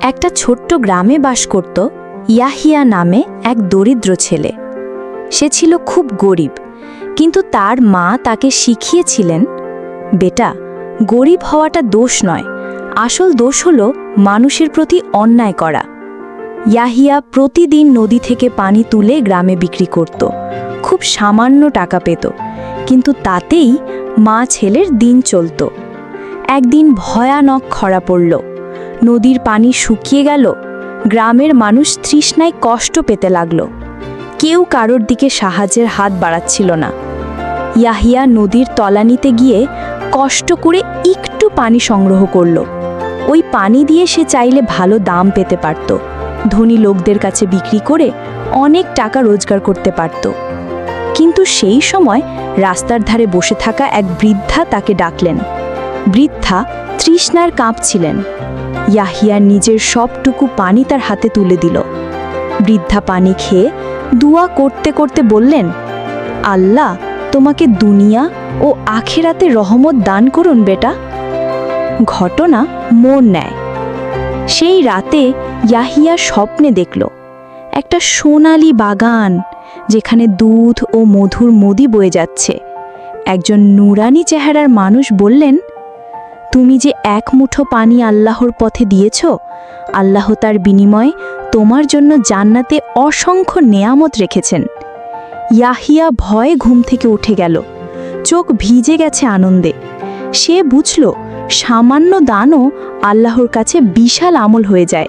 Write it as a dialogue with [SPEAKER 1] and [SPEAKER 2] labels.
[SPEAKER 1] একটা ছোট্ট গ্রামে বাস করত ইয়াহিয়া নামে এক দরিদ্র ছেলে। সে ছিল খুব গরিব, কিন্তু তার মা তাকে শিখিয়েছিলেন, বেটা, গরিব হওয়াটা দোষ নয়, আসল দোষ হল মানুষের প্রতি অন্যায় করা। ইয়াহিয়া প্রতিদিন নদী থেকে পানি তুলে গ্রামে বিক্রি করত, খুব সামান্য টাকা পেত, কিন্তু তাতেই মা ছেলের দিন চলত। একদিন ভয়ানক খরা পড়ল নদীর পানি শুকিয়ে গেল, গ্রামের মানুষ তৃষ্ণায় কষ্ট পেতে লাগল। কেউ কারোর দিকে সাহায্যের হাত বাড়াচ্ছিল না। ইয়াহিয়া নদীর তলানিতে গিয়ে কষ্ট করে একটু পানি সংগ্রহ করল। ওই পানি দিয়ে সে চাইলে ভালো দাম পেতে পারত। ধনী লোকদের কাছে বিক্রি করে অনেক টাকা রোজগার করতে পারত। কিন্তু সেই সময় রাস্তার ধারে বসে থাকা এক বৃদ্ধা তাকে ডাকলেন। বৃদ্ধা তৃষ্ণার কাঁপছিলেন। ইয়াহিয়া নিজের সবটুকু পানি তার হাতে তুলে দিল। বৃদ্ধা পানি খেয়ে দুয়া করতে করতে বললেন, আল্লাহ, তোমাকে দুনিয়া ও আখেরাতে রহমত দান করুন বেটা। ঘটনা মন নেয়। সেই রাতে ইয়াহিয়া স্বপ্নে দেখল একটা সোনালি বাগান, যেখানে দুধ ও মধুর মদি বয়ে যাচ্ছে। একজন নুরানি চেহারার মানুষ বললেন তুমি যে এক মুঠো পানি আল্লাহর পথে দিয়েছ, আল্লাহ তার বিনিময়ে তোমার জন্য জান্নাতে অসংখ্য নেয়ামত রেখেছেন। ইয়াহিয়া ভয়ে ঘুম থেকে উঠে গেল। চোখ ভিজে গেছে আনন্দে। সে বুঝল, সামান্য দানও আল্লাহর কাছে বিশাল আমল হয়ে যায়।